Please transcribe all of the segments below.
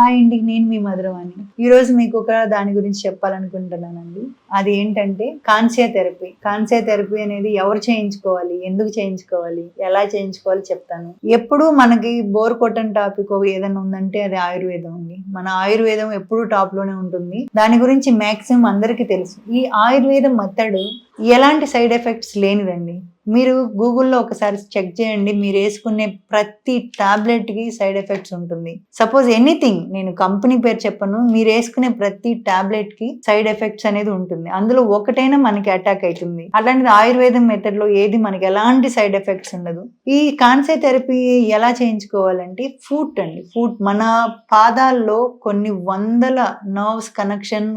Hi అండి నేను మీ మధురవాణి. ఈరోజు మీకు ఒక దాని గురించి చెప్పాలనుకుంటున్నానండి. అది ఏంటంటే కాన్సియా థెరపీ. కాన్సియా థెరపీ అనేది ఎవరు చేయించుకోవాలి? ఎందుకు చేయించుకోవాలి? ఎలా చేయించుకోవాలి చెప్తాను. ఎప్పుడు మనకి బోర్ కొట్టని టాపిక్ ఏదైనా ఉందంటే అది ఆయుర్వేదం అండి. మన ఆయుర్వేదం ఎప్పుడు టాప్లోనే ఉంటుంది. దాని గురించి మ్యాక్సిమం అందరికీ తెలుసు. ఈ ఆయుర్వేదం మెథడ్ ఎలాంటి సైడ్ ఎఫెక్ట్స్ లేనిదండి. మీరు గూగుల్లో ఒకసారి చెక్ చేయండి మీరు వేసుకునే ప్రతి టాబ్లెట్కి సైడ్ ఎఫెక్ట్స్ ఉంటుంది. సపోజ్ ఎనీథింగ్ నేను కంపెనీ పేరు చెప్పను మీరు వేసుకునే ప్రతి టాబ్లెట్కి సైడ్ ఎఫెక్ట్స్ అనేది ఉంటుంది. అందులో ఒకటైనా మనకి అటాక్ అవుతుంది. అలాంటిది ఆయుర్వేదం మెథడ్లో ఏది మనకి ఎలాంటి సైడ్ ఎఫెక్ట్స్ ఉండదు. ఈ కాన్సే థెరపీ ఎలా చేయించుకోవాలంటే ఫుట్ అండి. ఫుట్ మన పాదాల్లో కొన్ని వందల నర్వ్స్ కనెక్షన్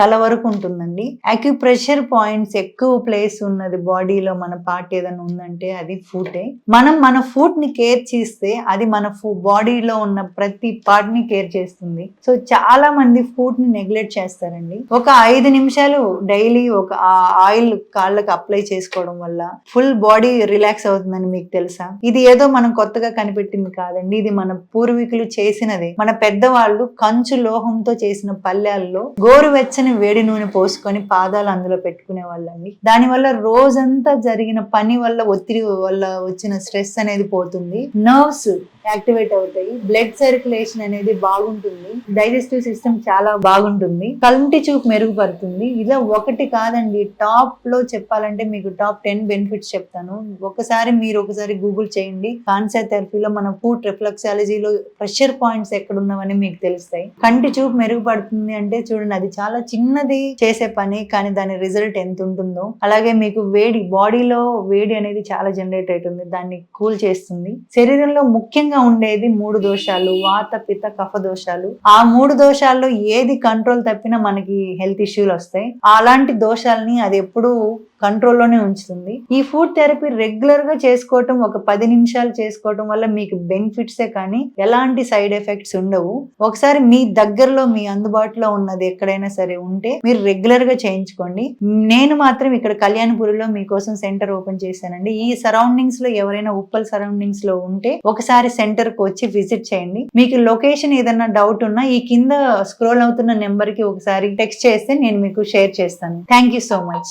తల వరకు ఉంటుందండి. అక్యుప్రెషర్ పాయింట్స్ ఎక్కువ ప్లేస్ ఉన్నది బాడీలో మన పార్ట్ ఏదైనా ఉందంటే అది ఫుటే మనం మన ఫుడ్ని కేర్ చేస్తే అది మన బాడీలో ఉన్న ప్రతి పార్ట్ని కేర్ చేస్తుంది. సో చాలా మంది ఫుడ్ని నెగ్లెక్ట్ చేస్తారండి. ఒక ఐదు నిమిషాలు డైలీ ఒక ఆయిల్ కాళ్ళకి అప్లై చేసుకోవడం వల్ల ఫుల్ బాడీ రిలాక్స్ అవుతుందని మీకు తెలుసా? ఇది ఏదో మనం కొత్తగా కనిపెట్టింది కాదండి. ఇది మన పూర్వీకులు చేసినదే. మన పెద్దవాళ్ళు కంచు లోహంతో చేసిన పల్లెల్లో గోరువెచ్చని వేడి నూనె పోసుకొని పాదాలు అందులో పెట్టుకునే వాళ్ళండి దానివల్ల రోజంతా జరిగిన పని వల్ల ఒత్తిడి వల్ల వచ్చిన స్ట్రెస్ అనేది పోతుంది. నర్వ్స్ యాక్టివేట్ అవుతాయి. బ్లడ్ సర్క్యులేషన్ అనేది బాగుంటుంది. డైజెస్టివ్ సిస్టమ్ చాలా బాగుంటుంది. కంటి చూపు మెరుగుపడుతుంది ఇలా ఒకటి కాదండి టాప్లో చెప్పాలంటే మీకు టాప్ టెన్ బెనిఫిట్స్ చెప్తాను. ఒకసారి మీరు ఒకసారి గూగుల్ చేయండి. కాన్సర్ థెరపీలో మన ఫుడ్ రిఫ్లెక్సాలజీలో ప్రెషర్ పాయింట్స్ ఎక్కడ ఉన్నవని మీకు తెలుస్తాయి. కంటి చూపు మెరుగుపడుతుంది అంటే చూడండి అది చాలా చిన్నది చేసే పని కానీ దాని రిజల్ట్ ఎంత ఉంటుందో. అలాగే మీకు వేడి బాడీలో వేడి అనేది చాలా జనరేట్ అవుతుంది. దాన్ని కూల్ చేస్తుంది. శరీరంలో ముఖ్యంగా ఉండేది మూడు దోషాలు వాత పిత కఫ దోషాలు. ఆ మూడు దోషాల్లో ఏది కంట్రోల్ తప్పినా మనకి హెల్త్ ఇష్యూలు వస్తాయి. అలాంటి దోషాలని అది ఎప్పుడు కంట్రోల్లోనే ఉంచుతుంది. ఈ ఫుడ్ థెరపీ రెగ్యులర్గా చేసుకోవటం ఒక పది నిమిషాలు చేసుకోవటం వల్ల మీకు బెనిఫిట్సే కానీ ఎలాంటి సైడ్ ఎఫెక్ట్స్ ఉండవు. ఒకసారి మీ దగ్గరలో మీ అందుబాటులో ఉన్నది ఎక్కడైనా సరే ఉంటే మీరు రెగ్యులర్గా చేయించుకోండి. నేను మాత్రం ఇక్కడ కళ్యాణపురిలో మీకోసం సెంటర్ ఓపెన్ చేశానండి. ఈ సరౌండింగ్స్లో ఎవరైనా ఉప్పల్ సరౌండింగ్స్లో ఉంటే ఒకసారి సెంటర్కు వచ్చి విజిట్ చేయండి. మీకు లొకేషన్ ఏదైనా డౌట్ ఉన్నా ఈ కింద స్క్రోల్ అవుతున్న నెంబర్కి ఒకసారి టెక్స్ట్ చేస్తే నేను మీకు షేర్ చేస్తాను. Thank you so much